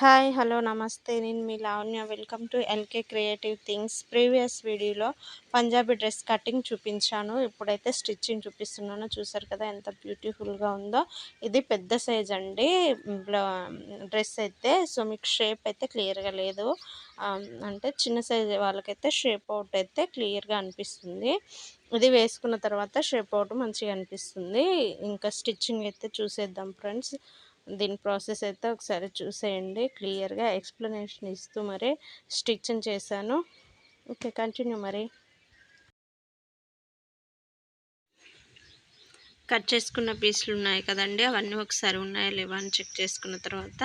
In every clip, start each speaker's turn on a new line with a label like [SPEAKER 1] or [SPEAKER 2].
[SPEAKER 1] Hi hello నమస్తే. నేను మీ Lavanya. Welcome to L K creative things. Previous వీడియోలో Punjabi dress cutting చూపించాను. ఇప్పుడైతే స్టిచ్చింగ్ చూపిస్తున్నాను. చూసారు కదా ఎంత బ్యూటిఫుల్గా ఉందో. ఇది పెద్ద సైజ్ అండి. డ్రెస్ అయితే సో మీకు షేప్ అయితే క్లియర్గా లేదు. అంటే చిన్న సైజ్ వాళ్ళకైతే షేప్ అవుట్ అయితే క్లియర్గా అనిపిస్తుంది. ఇది వేసుకున్న తర్వాత షేప్ అవుట్ మంచిగా అనిపిస్తుంది. ఇంకా స్టిచ్చింగ్ అయితే చూసేద్దాం ఫ్రెండ్స్. దీని ప్రాసెస్ అయితే ఒకసారి చూసేయండి. క్లియర్గా ఎక్స్ప్లెనేషన్ ఇస్తూ మరి స్టిచ్చింగ్ చేశాను. ఓకే కంటిన్యూ మరి. కట్ చేసుకున్న పీసులు ఉన్నాయి కదండి అవన్నీ ఒకసారి ఉన్నాయా లేవా అని చెక్ చేసుకున్న తర్వాత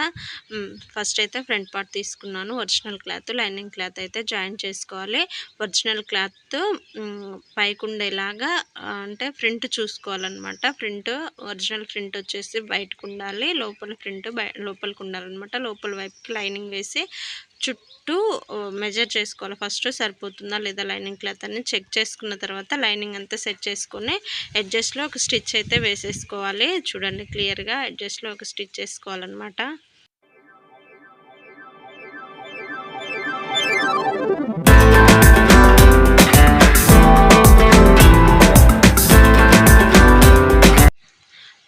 [SPEAKER 1] ఫస్ట్ అయితే ఫ్రంట్ పార్ట్ తీసుకున్నాను. ఒరిజినల్ క్లాత్ లైనింగ్ క్లాత్ అయితే జాయిన్ చేసుకోవాలి. ఒరిజినల్ క్లాత్ పైకి ఉండేలాగా అంటే ప్రింట్ చూసుకోవాలన్నమాట. ఫ్రంట్ ఒరిజినల్ ప్రింట్ వచ్చేసి బయటకు ఉండాలి లోపల ఫ్రంట్ లోపలికి ఉండాలన్నమాట లోపల వైపుకి లైనింగ్ వేసి చుట్టూ మెజర్ చేసుకోవాలి. ఫస్ట్ సరిపోతుందా లేదా లైనింగ్ క్లాత్ అని చెక్ చేసుకున్న తర్వాత లైనింగ్ అంతా సెట్ చేసుకుని అడ్జస్ట్లో ఒక స్టిచ్ అయితే వేసేసుకోవాలి. చూడండి క్లియర్గా ఎడ్జస్ట్లో ఒక స్టిచ్ వేసుకోవాలన్నమాట.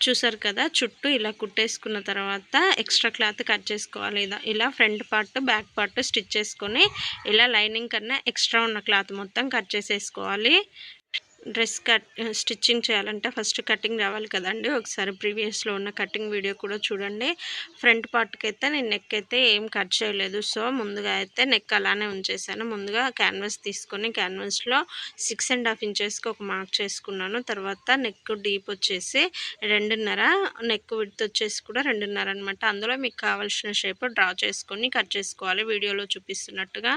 [SPEAKER 1] చూసారు కదా చుట్టూ ఇలా కుట్టేసుకున్న తర్వాత ఎక్స్ట్రా క్లాత్ కట్ చేసుకోవాలి. ఇలా front part back part stitch చేసుకొని ఇలా లైనింగ్ కన్నా ఎక్స్ట్రా ఉన్న క్లాత్ మొత్తం కట్ చేసేసుకోవాలి. డ్రెస్ కట్ స్టిచ్చింగ్ చేయాలంటే ఫస్ట్ కటింగ్ రావాలి కదండి. ఒకసారి ప్రీవియస్లో ఉన్న కటింగ్ వీడియో కూడా చూడండి. ఫ్రంట్ పార్ట్కి అయితే నేను నెక్ అయితే ఏం కట్ చేయలేదు. సో ముందుగా అయితే నెక్ అలానే ఉంచేసాను. ముందుగా క్యాన్వాస్ తీసుకొని క్యాన్వాస్లో సిక్స్ అండ్ హాఫ్ ఇంచెస్కి ఒక మార్క్ చేసుకున్నాను. తర్వాత నెక్ డీప్ వచ్చేసి రెండున్నర నెక్ విడ్త్ వచ్చేసి కూడా రెండున్నర అనమాట అందులో మీకు కావాల్సిన షేప్ డ్రా చేసుకొని కట్ చేసుకోవాలి. వీడియోలో చూపిస్తున్నట్టుగా.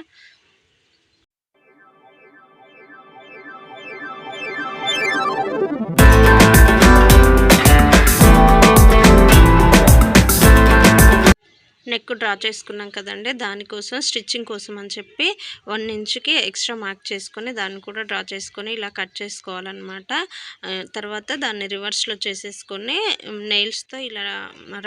[SPEAKER 1] నెక్ డ్రా చేసుకున్నాం కదండి. దానికోసం స్టిచ్చింగ్ కోసం అని చెప్పి వన్ ఇంచ్కి ఎక్స్ట్రా మార్క్ చేసుకొని దాన్ని కూడా డ్రా చేసుకొని ఇలా కట్ చేసుకోవాలన్నమాట. తర్వాత దాన్ని రివర్స్లో చేసేసుకొని నెయిల్స్తో ఇలా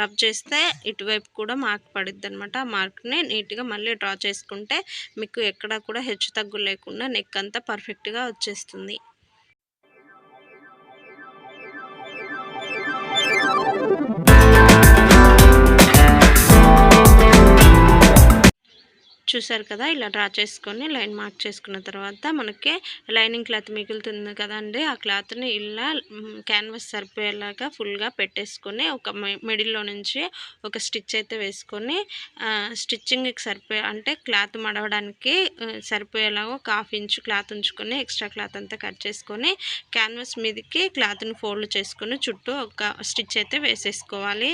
[SPEAKER 1] రబ్ చేస్తే ఇటువైపు కూడా మార్క్ పడుద్ది అనమాట ఆ మార్క్ని నీట్గా మళ్ళీ డ్రా చేసుకుంటే మీకు ఎక్కడా కూడా హెచ్చు తగ్గు లేకుండా నెక్ అంతా పర్ఫెక్ట్గా వచ్చేస్తుంది. చూసారు కదా ఇలా డ్రా చేసుకొని లైన్ మార్క్ చేసుకున్న తర్వాత మనకి లైనింగ్ క్లాత్ మిగులుతుంది కదండి. ఆ క్లాత్ని ఇలా క్యాన్వాస్ సరిపోయేలాగా ఫుల్గా పెట్టేసుకొని ఒక మిడిల్లో నుంచి ఒక స్టిచ్ అయితే వేసుకొని స్టిచ్చింగ్కి సరిపోయే అంటే క్లాత్ మడవడానికి సరిపోయేలాగా ఒక హాఫ్ ఇంచ్ క్లాత్ ఉంచుకొని ఎక్స్ట్రా క్లాత్ అంతా కట్ చేసుకొని క్యాన్వాస్ మీదకి క్లాత్ని ఫోల్డ్ చేసుకొని చుట్టూ ఒక స్టిచ్ అయితే వేసేసుకోవాలి.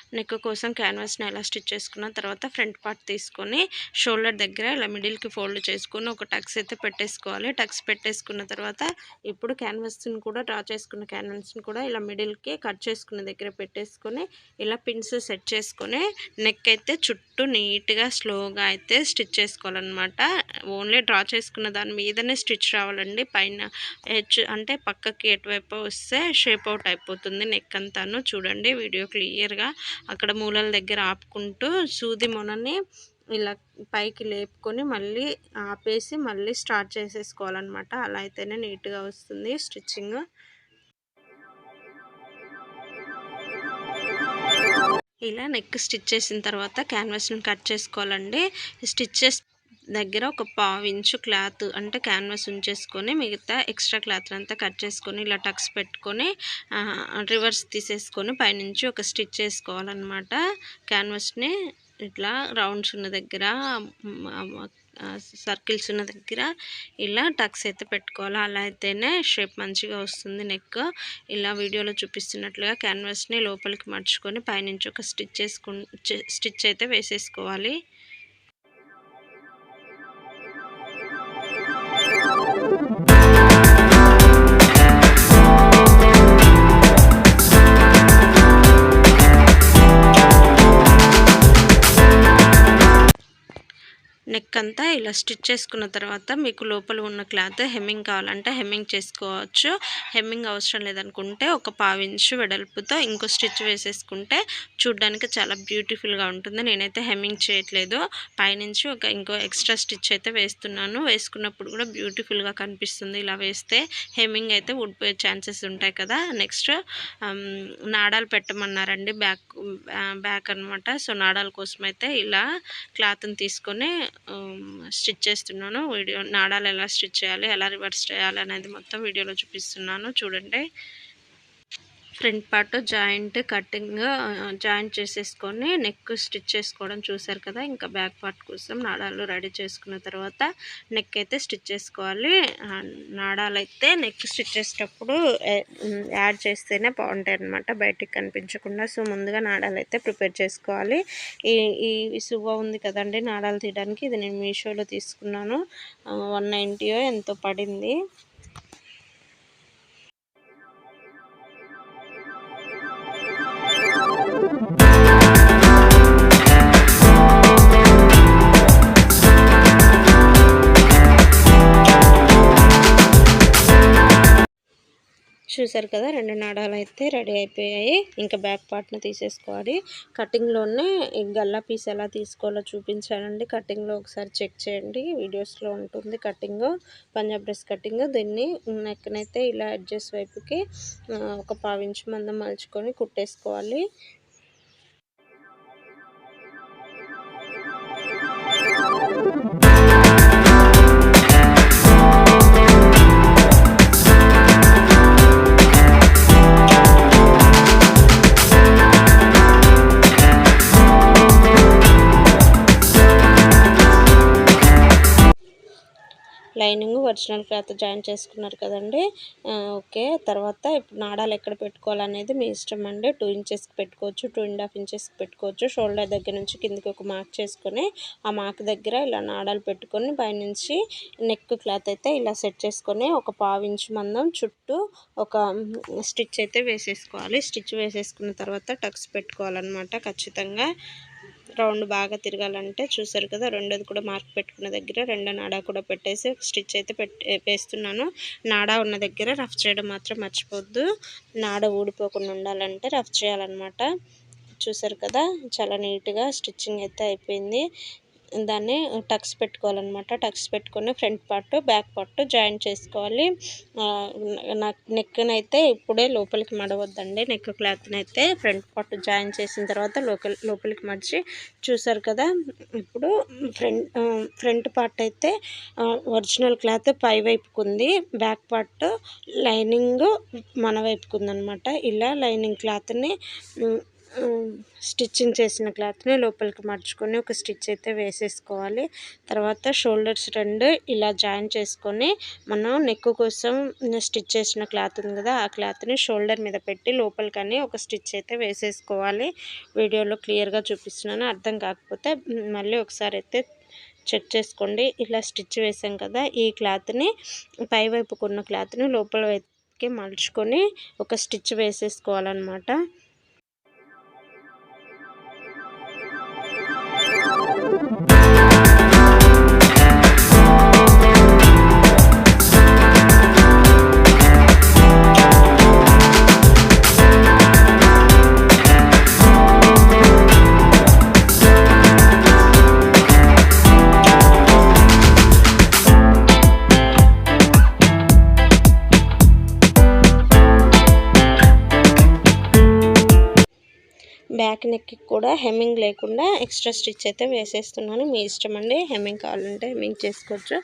[SPEAKER 1] నెక్ కోసం క్యాన్వాస్ని ఎలా స్టిచ్ చేసుకున్న తర్వాత ఫ్రంట్ పార్ట్ తీసుకొని షోల్డర్ దగ్గర ఇలా మిడిల్కి ఫోల్డ్ చేసుకొని ఒక టక్స్ అయితే పెట్టేసుకోవాలి. టక్స్ పెట్టేసుకున్న తర్వాత ఇప్పుడు క్యాన్వాస్ని కూడా డ్రా చేసుకున్న క్యాన్వాస్ని కూడా ఇలా మిడిల్కి కట్ చేసుకున్న దగ్గర పెట్టేసుకొని ఇలా పిన్స్ సెట్ చేసుకొని నెక్ అయితే చుట్టూ నీట్గా స్లోగా అయితే స్టిచ్ చేసుకోవాలన్నమాట. ఓన్లీ డ్రా చేసుకున్న దాని మీదనే స్టిచ్ రావాలండి. పైన హెచ్ అంటే పక్కకి ఎటువైపు వస్తే షేప్ అవుట్ అయిపోతుంది నెక్ అంతాను. చూడండి వీడియో క్లియర్గా అక్కడ మూలల దగ్గర ఆపుకుంటూ సూది మొనని ఇలా పైకి లేపుకొని మళ్ళీ ఆపేసి మళ్ళీ స్టార్ట్ చేసేసుకోవాలన్నమాట. అలా అయితేనే నీట్గా వస్తుంది స్టిచ్చింగ్. ఇలా నెక్ స్టిచ్ చేసిన తర్వాత క్యాన్వాస్ని కట్ చేసుకోవాలండి. స్టిచ్చెస్ దగ్గర ఒక పావు ఇంచు క్లాత్ అంటే క్యాన్వాస్ ఉంచేసుకొని మిగతా ఎక్స్ట్రా క్లాత్ అంతా కట్ చేసుకొని ఇలా టక్స్ పెట్టుకొని రివర్స్ తీసేసుకొని పైనుంచి ఒక స్టిచ్ వేసుకోవాలన్నమాట క్యాన్వాస్ని ఇట్లా రౌండ్స్ ఉన్న దగ్గర సర్కిల్స్ ఉన్న దగ్గర ఇలా టక్స్ అయితే పెట్టుకోవాలి. అలా అయితేనే షేప్ మంచిగా వస్తుంది నెక్. ఇలా వీడియోలో చూపిస్తున్నట్లుగా క్యాన్వాస్ని లోపలికి మర్చుకొని పైనుంచి ఒక స్టిచ్ వేసుకు స్టిచ్ అయితే వేసేసుకోవాలి. నెక్ అంతా ఇలా స్టిచ్ చేసుకున్న తర్వాత మీకు లోపల ఉన్న క్లాత్ హెమ్మింగ్ కావాలంటే హెమ్మింగ్ చేసుకోవచ్చు. హెమ్మింగ్ అవసరం లేదనుకుంటే ఒక పావించు వెడల్పుతో ఇంకో స్టిచ్ వేసేసుకుంటే చూడ్డానికి చాలా బ్యూటిఫుల్గా ఉంటుంది. నేనైతే హెమ్మింగ్ చేయట్లేదు. పైనుంచి ఒక ఇంకో ఎక్స్ట్రా స్టిచ్ అయితే వేస్తున్నాను. వేసుకున్నప్పుడు కూడా బ్యూటిఫుల్గా కనిపిస్తుంది ఇలా వేస్తే. హెమ్మింగ్ అయితే ఊడిపోయే ఛాన్సెస్ ఉంటాయి కదా. నెక్స్ట్ నాడాలు పెట్టమన్నారండి బ్యాక్ బ్యాక్ అనమాట సో నాడాల కోసం అయితే ఇలా క్లాత్ని తీసుకొని స్టిచ్ చేస్తున్నాను. వీడియో నాడాలు ఎలా స్టిచ్ చేయాలి ఎలా రివర్స్ చేయాలి అనేది మొత్తం వీడియోలో చూపిస్తున్నాను. చూడండి. Front part joint cutting joint చేసేసుకొని నెక్ స్టిచ్ చేసుకోవడం చూసారు కదా ఇంకా బ్యాక్ పార్ట్ కోసం నాడాలు రెడీ చేసుకున్న తర్వాత నెక్ అయితే స్టిచ్ చేసుకోవాలి. నాడాలు అయితే నెక్ స్టిచ్ చేసేటప్పుడు యాడ్ చేస్తేనే బాగుంటాయి అనమాట బయటికి కనిపించకుండా. సో ముందుగా నాడాలు అయితే ప్రిపేర్ చేసుకోవాలి. ఈ ఈ సువ్వ ఉంది కదండి నాడాలు తీయడానికి. ఇది నేను మీషోలో తీసుకున్నాను. వన్ నైంటీయో ఎంతో పడింది. చూసారు కదా రెండు నాడాలు అయితే రెడీ అయిపోయాయి. ఇంకా బ్యాక్ పార్ట్ని తీసేసుకోవాలి. కటింగ్లోనే గల్లా పీస్ ఎలా తీసుకోవాలో చూపించానండి. కటింగ్లో ఒకసారి చెక్ చేయండి. వీడియోస్లో ఉంటుంది కటింగ్ పంజాబ్ డ్రెస్ కటింగ్. దీన్ని నెక్కనైతే ఇలా అడ్జస్ట్ వైపుకి ఒక పావించి మందం మలుచుకొని కుట్టేసుకోవాలి. లైనింగ్ ఒరిజినల్ క్లాత్ జాయిన్ చేసుకున్నారు కదండి. ఓకే. తర్వాత ఇప్పుడు నాడాలు ఎక్కడ పెట్టుకోవాలనేది మీ ఇష్టం అండి. టూ ఇంచెస్కి పెట్టుకోవచ్చు టూ అండ్ హాఫ్ ఇంచెస్కి పెట్టుకోవచ్చు. షోల్డర్ దగ్గర నుంచి కిందికి ఒక మార్క్ చేసుకొని ఆ మార్క్ దగ్గర ఇలా నాడాలు పెట్టుకొని పైనుంచి నెక్ క్లాత్ అయితే ఇలా సెట్ చేసుకొని ఒక పావు ఇంచు మందం చుట్టూ ఒక స్టిచ్ అయితే వేసేసుకోవాలి. స్టిచ్ వేసేసుకున్న తర్వాత టక్స్ పెట్టుకోవాలన్నమాట ఖచ్చితంగా. రౌండ్ బాగా తిరగాలంటే చూసారు కదా రెండోది కూడా మార్క్ పెట్టుకున్న దగ్గర రెండో నాడా కూడా పెట్టేసి స్టిచ్ అయితే పెట్టే వేస్తున్నాను. నాడా ఉన్న దగ్గర రఫ్ చేయడం మాత్రం మర్చిపోద్దు నాడ ఊడిపోకుండా ఉండాలంటే రఫ్ చేయాలన్నమాట. చూసారు కదా చాలా నీట్గా స్టిచ్చింగ్ అయితే అయిపోయింది. దాన్ని టక్స్ పెట్టుకోవాలన్నమాట. టక్స్ పెట్టుకొని front part back part join చేసుకోవాలి. నెక్ని అయితే ఇప్పుడే లోపలికి మడవద్దండి. నెక్ క్లాత్ని అయితే ఫ్రంట్ పార్ట్ జాయిన్ చేసిన తర్వాత లోకల్ లోపలికి మడిచి చూసారు కదా ఇప్పుడు ఫ్రంట్ ఫ్రంట్ పార్ట్ అయితే ఒరిజినల్ క్లాత్ పై వైపుకుంది. బ్యాక్ పార్ట్ లైనింగ్ మన వైపుకుందనమాట ఇలా లైనింగ్ క్లాత్ని స్టిచ్చింగ్ చేసిన క్లాత్ని లోపలికి మర్చుకొని ఒక స్టిచ్ అయితే వేసేసుకోవాలి. తర్వాత షోల్డర్స్ రెండు ఇలా జాయిన్ చేసుకొని మనం నెక్ కోసం స్టిచ్ చేసిన క్లాత్ ఉంది కదా ఆ క్లాత్ని షోల్డర్ మీద పెట్టి లోపలికని ఒక స్టిచ్ అయితే వేసేసుకోవాలి. వీడియోలో క్లియర్గా చూపిస్తున్నాను. అర్థం కాకపోతే మళ్ళీ ఒకసారి అయితే చెక్ చేసుకోండి. ఇలా స్టిచ్ వేసాం కదా ఈ క్లాత్ని పై వైపుకున్న క్లాత్ని లోపల వైపుకి మలుచుకొని ఒక స్టిచ్ వేసేసుకోవాలన్నమాట. కూడా హెమ్మింగ్ లేకుండా ఎక్స్ట్రా స్టిచ్ అయితే వేసేస్తున్నాను. మీ ఇష్టం అండి హెమ్మింగ్ కావాలంటే హెమ్మింగ్ చేసుకోవచ్చు.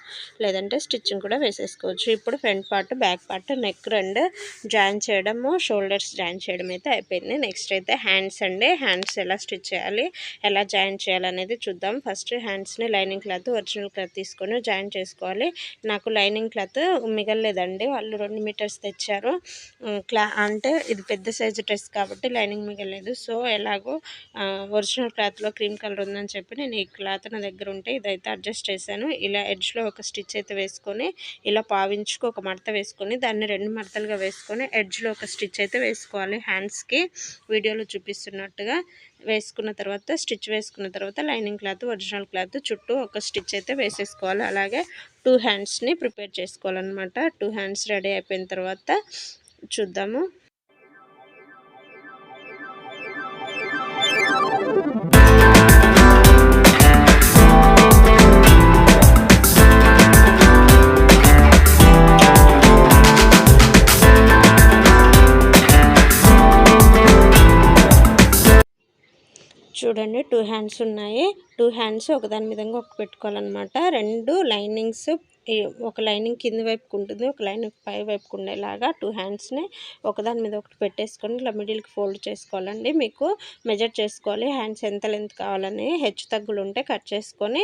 [SPEAKER 1] లేదంటే స్టిచ్చింగ్ కూడా వేసేసుకోవచ్చు. ఇప్పుడు front part back part neck రెండు జాయిన్ చేయడము షోల్డర్స్ జాయిన్ చేయడం అయితే అయిపోయింది. నెక్స్ట్ అయితే హ్యాండ్స్ అండి. హ్యాండ్స్ ఎలా స్టిచ్ చేయాలి ఎలా జాయిన్ చేయాలనేది చూద్దాం. ఫస్ట్ హ్యాండ్స్ని లైనింగ్ క్లాత్ ఒరిజినల్ క్లాత్ తీసుకొని జాయిన్ చేసుకోవాలి. నాకు లైనింగ్ క్లాత్ మిగలలేదండి. వాళ్ళు రెండు మీటర్స్ తెచ్చారు. క్లా అంటే ఇది పెద్ద సైజు డ్రెస్ కాబట్టి లైనింగ్ మిగలేదు. సో ఎలాగో ఒరిజినల్ క్లాత్లో క్రీమ్ కలర్ ఉందని చెప్పి నేను ఈ క్లాత్ నా దగ్గర ఉంటే ఇదైతే అడ్జస్ట్ చేశాను. ఇలా ఎడ్జ్లో ఒక స్టిచ్ అయితే వేసుకొని ఇలా పావించుకు ఒక మడత వేసుకొని దాన్ని రెండు మడతలుగా వేసుకొని ఎడ్జ్లో ఒక స్టిచ్ అయితే వేసుకోవాలి. హ్యాండ్స్కి వీడియోలో చూపిస్తున్నట్టుగా వేసుకున్న తర్వాత స్టిచ్ వేసుకున్న తర్వాత లైనింగ్ క్లాత్ ఒరిజినల్ క్లాత్ చుట్టూ ఒక స్టిచ్ అయితే వేసేసుకోవాలి. అలాగే టూ హ్యాండ్స్ని ప్రిపేర్ చేసుకోవాలన్నమాట. టూ హ్యాండ్స్ రెడీ అయిపోయిన తర్వాత చూద్దాము. చూడండి టూ హ్యాండ్స్ ఉన్నాయి. టూ హ్యాండ్స్ ఒకదాని మీద ఒక పెట్టుకోవాలన్నమాట. రెండు లైనింగ్స్ ఒక లైనింగ్ కింది వైపుకు ఉంటుంది ఒక లైనింగ్ పై వైపుకు ఉండేలాగా టూ హ్యాండ్స్ని ఒకదాని మీద ఒకటి పెట్టేసుకొని ఇలా మిడిల్కి ఫోల్డ్ చేసుకోవాలండి. మీకు మెజర్ చేసుకోవాలి హ్యాండ్స్ ఎంత లెంత్ కావాలని హెచ్చు తగ్గులు ఉంటే కట్ చేసుకొని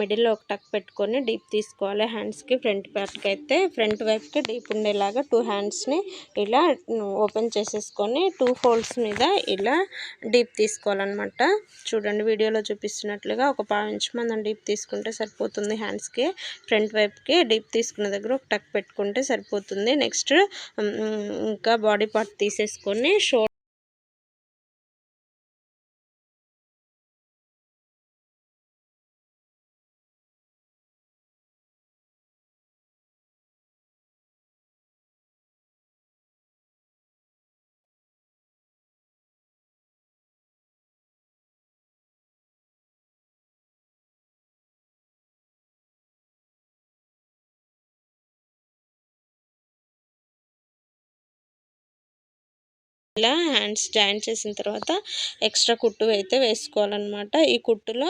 [SPEAKER 1] మిడిల్లో ఒక టక్ పెట్టుకొని డీప్ తీసుకోవాలి. హ్యాండ్స్కి ఫ్రంట్ పార్ట్కి అయితే ఫ్రంట్ వైపుకి డీప్ ఉండేలాగా టూ హ్యాండ్స్ని ఇలా ఓపెన్ చేసేసుకొని టూ ఫోల్డ్స్ మీద ఇలా డీప్ తీసుకోవాలన్నమాట. చూడండి వీడియోలో చూపిస్తున్నట్టు చూపిస్తున్నట్లుగా ఒక పావు మందం డీప్ తీసుకుంటే సరిపోతుంది హ్యాండ్స్కి. ఫ్రంట్ వైపుకి డీప్ తీసుకున్న దగ్గర ఒక టక్ పెట్టుకుంటే సరిపోతుంది. నెక్స్ట్ ఇంకా బాడీ పార్ట్ తీసేసుకొని షో ఇలా హ్యాండ్స్ జాయిన్ చేసిన తర్వాత ఎక్స్ట్రా కుట్టు అయితే వేసుకోవాలన్నమాట. ఈ కుట్టులో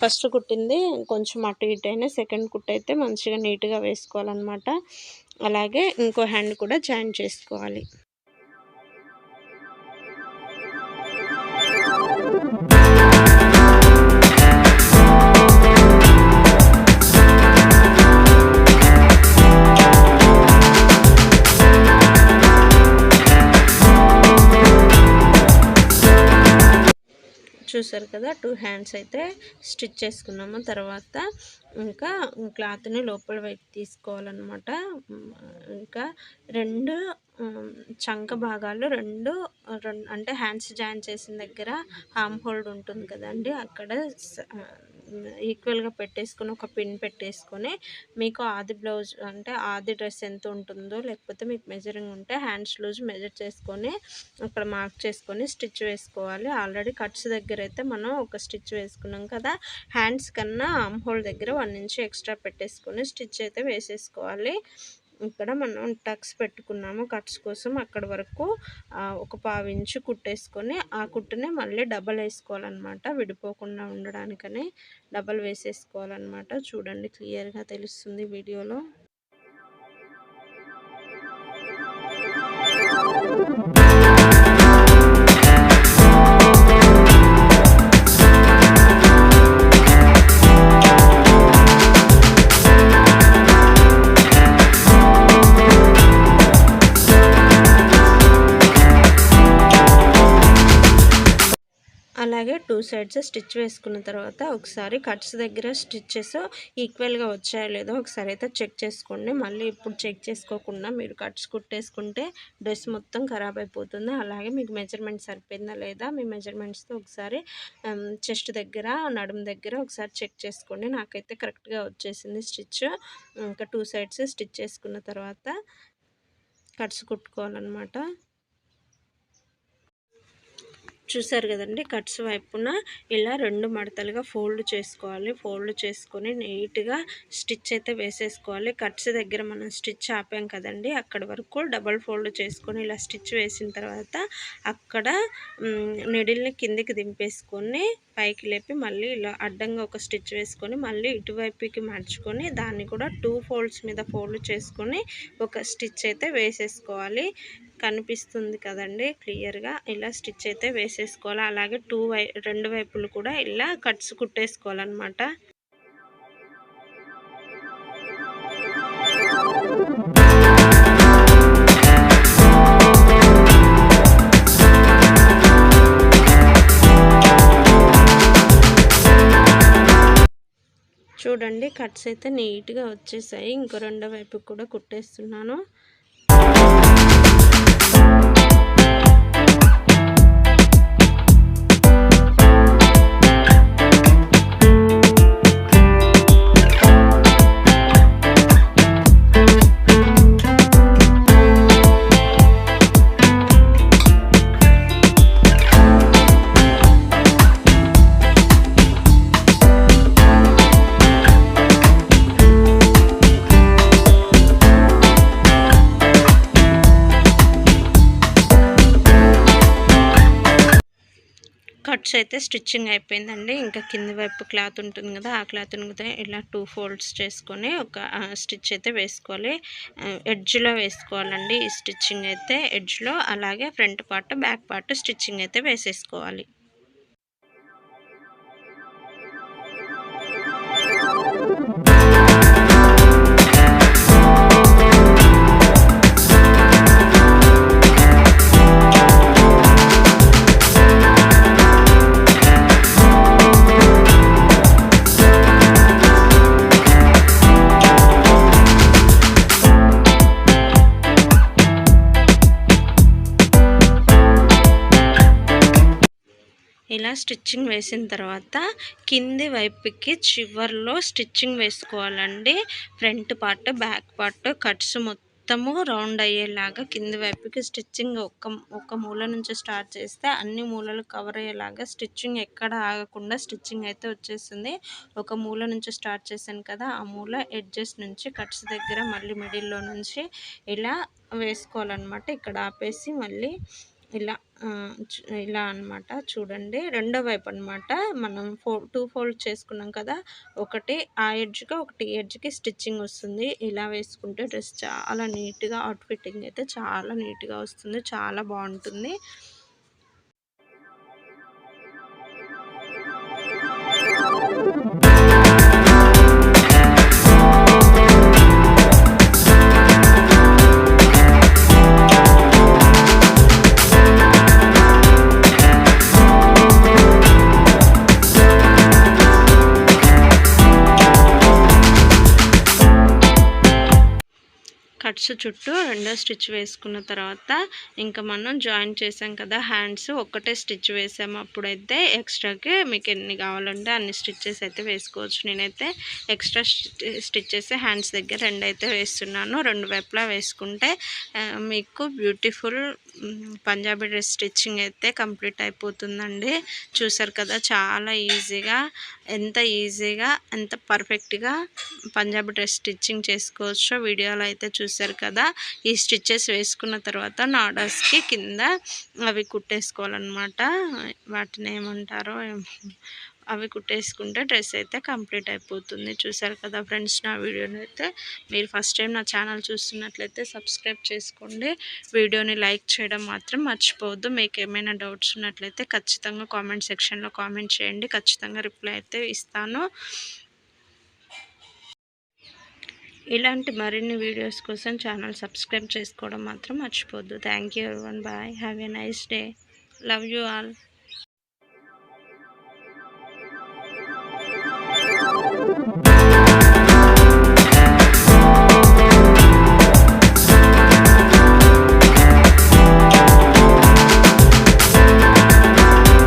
[SPEAKER 1] ఫస్ట్ కుట్టింది కొంచెం అటు ఇటు అయినా సెకండ్ కుట్టు అయితే మంచిగా నీట్గా వేసుకోవాలన్నమాట. అలాగే ఇంకో హ్యాండ్ కూడా జాయిన్ చేసుకోవాలి. చూసారు కదా టూ హ్యాండ్స్ అయితే స్టిచ్ చేసుకున్నాము. తర్వాత ఇంకా క్లాత్ని లోపల వైపు తీసుకోవాలన్నమాట. ఇంకా రెండు చంక భాగాలు రెండు అంటే హ్యాండ్స్ జాయిన్ చేసిన దగ్గర హామ్ హోల్డ్ ఉంటుంది కదండి. అక్కడ ఈక్వల్గా పెట్టేసుకొని ఒక పిన్ పెట్టేసుకొని మీకు ఆది బ్లౌజ్ అంటే ఆది డ్రెస్ ఎంత ఉంటుందో లేకపోతే మీకు మెజరింగ్ ఉంటే హ్యాండ్స్ లూజ్ మెజర్ చేసుకొని అక్కడ మార్క్ చేసుకొని స్టిచ్ వేసుకోవాలి. ఆల్రెడీ కట్స్ దగ్గర అయితే మనం ఒక స్టిచ్ వేసుకున్నాం కదా హ్యాండ్స్ కన్నా ఆమ్ హోల్ దగ్గర వన్ ఇంచ్ ఎక్స్ట్రా పెట్టేసుకొని స్టిచ్ అయితే వేసేసుకోవాలి. ఇక్కడ మనం టక్స్ పెట్టుకున్నాము కట్స్ కోసం అక్కడ వరకు ఒక పావు ఇంచు కుట్టేసుకొని ఆ కుట్టునే మళ్ళీ డబల్ వేసుకోవాలన్నమాట విడిపోకుండా ఉండడానికనే డబల్ వేసేసుకోవాలన్నమాట. చూడండి క్లియర్గా తెలుస్తుంది వీడియోలో. అలాగే టూ సైడ్స్ స్టిచ్ వేసుకున్న తర్వాత ఒకసారి కట్స్ దగ్గర స్టిచ్చెస్ ఈక్వల్గా వచ్చాయో లేదో ఒకసారి అయితే చెక్ చేసుకోండి. మళ్ళీ ఇప్పుడు చెక్ చేసుకోకుండా మీరు కట్స్ కుట్టేసుకుంటే డ్రెస్ మొత్తం ఖరాబ్ అయిపోతుంది. అలాగే మీకు మెజర్మెంట్ సరిపోయిందా లేదా మీ మెజర్మెంట్స్తో ఒకసారి చెస్ట్ దగ్గర నడుము దగ్గర ఒకసారి చెక్ చేసుకోండి. నాకైతే కరెక్ట్గా వచ్చేసింది స్టిచ్. ఇంకా టూ సైడ్స్ స్టిచ్ చేసుకున్న తర్వాత కట్స్ కుట్టుకోవాలన్నమాట. చూసారు కదండి కట్స్ వైపున ఇలా రెండు మడతలుగా ఫోల్డ్ చేసుకోవాలి. ఫోల్డ్ చేసుకొని నీట్గా స్టిచ్ అయితే వేసేసుకోవాలి. కట్స్ దగ్గర మనం స్టిచ్ ఆపాం కదండి అక్కడ వరకు డబల్ ఫోల్డ్ చేసుకొని ఇలా స్టిచ్ వేసిన తర్వాత అక్కడ నెడిల్ని కిందికి దింపేసుకొని పైకి లేపి మళ్ళీ ఇలా అడ్డంగా ఒక స్టిచ్ వేసుకొని మళ్ళీ ఇటువైపుకి మార్చుకొని దాన్ని కూడా టూ ఫోల్డ్స్ మీద ఫోల్డ్ చేసుకొని ఒక స్టిచ్ అయితే వేసేసుకోవాలి. కనిపిస్తుంది కదండి. క్లియర్గా ఇలా స్టిచ్ అయితే వేసేసుకోవాలి. అలాగే టూ వై రెండు వైపులు కూడా ఇలా కట్స్ కుట్టేసుకోవాలన్నమాట. చూడండి కట్స్ అయితే నీట్గా వచ్చేసాయి. ఇంకో రెండో వైపు కూడా కుట్టేస్తున్నాను. అయితే స్టిచ్చింగ్ అయిపోయిందండి. ఇంకా కింది వైపు క్లాత్ ఉంటుంది కదా ఆ క్లాత్ కూడా ఇలా టూ ఫోల్డ్స్ చేసుకొని ఒక స్టిచ్ అయితే వేసుకోవాలి. ఎడ్జ్లో వేసుకోవాలండి. ఈ స్టిచ్చింగ్ అయితే ఎడ్జ్లో అలాగే front part back part stitching అయితే వేసేసుకోవాలి. వేసిన తర్వాత కింది వైపుకి చివర్లో స్టిచ్చింగ్ వేసుకోవాలండి. Front part back part cuts మొత్తము రౌండ్ అయ్యేలాగా కింది వైపుకి స్టిచ్చింగ్ ఒక్క ఒక్క మూల నుంచి స్టార్ట్ చేస్తే అన్ని మూలలు కవర్ అయ్యేలాగా స్టిచ్చింగ్ ఎక్కడ ఆగకుండా స్టిచ్చింగ్ అయితే వచ్చేస్తుంది ఒక మూల నుంచి స్టార్ట్ చేశాను కదా ఆ మూల ఎడ్జెస్ నుంచి కట్స్ దగ్గర మళ్ళీ మిడిల్లో నుంచి ఇలా వేసుకోవాలన్నమాట. ఇక్కడ ఆపేసి మళ్ళీ ఇలా ఇలా అనమాట చూడండి. రెండో వైపు అనమాట మనం ఫో టూ ఫోల్డ్ చేసుకున్నాం కదా. ఒకటి ఆ ఎడ్జ్కి ఒకటి ఎడ్జ్కి స్టిచ్చింగ్ వస్తుంది. ఇలా వేసుకుంటే డ్రెస్ చాలా నీట్గా అవుట్ ఫిట్టింగ్ అయితే చాలా నీట్గా వస్తుంది. చాలా బాగుంటుంది. కట్స్ చుట్టూ రెండో స్టిచ్ వేసుకున్న తర్వాత ఇంకా మనం జాయిన్ చేసాం కదా హ్యాండ్స్ ఒక్కటే స్టిచ్ వేసాము అప్పుడైతే ఎక్స్ట్రాకి మీకు ఎన్ని కావాలంటే అన్ని స్టిచ్చెస్ అయితే వేసుకోవచ్చు. నేనైతే ఎక్స్ట్రా స్టిచ్చెస్ హ్యాండ్స్ దగ్గర రెండు అయితే వేస్తున్నాను. రెండు వైపులా వేసుకుంటే మీకు బ్యూటిఫుల్ పంజాబీ డ్రెస్ స్టిచ్చింగ్ అయితే కంప్లీట్ అయిపోతుందండి. చూసారు కదా చాలా ఈజీగా ఎంత ఈజీగా ఎంత పర్ఫెక్ట్గా పంజాబీ డ్రెస్ స్టిచ్చింగ్ చేసుకోవచ్చో వీడియోలో అయితే చూసారు కదా. ఈ స్టిచ్చెస్ వేసుకున్న తర్వాత నాడర్స్కి కింద అవి కుట్టేసుకోవాలన్నమాట. వాటిని ఏమంటారో అవి కుట్టేసుకుంటే డ్రెస్ అయితే కంప్లీట్ అయిపోతుంది. చూసారు కదా ఫ్రెండ్స్ నా వీడియోని అయితే మీరు ఫస్ట్ టైం నా ఛానల్ చూస్తున్నట్లయితే సబ్స్క్రైబ్ చేసుకోండి. వీడియోని లైక్ చేయడం మాత్రం మర్చిపోవద్దు. మీకు ఏమైనా డౌట్స్ ఉన్నట్లయితే ఖచ్చితంగా కామెంట్ సెక్షన్లో కామెంట్ చేయండి. ఖచ్చితంగా రిప్లై అయితే ఇస్తాను. ఇలాంటి మరిన్ని వీడియోస్ కోసం ఛానల్ సబ్స్క్రైబ్ చేసుకోవడం మాత్రం మర్చిపోద్దు thank you one bye. Have a nice day. Love you all.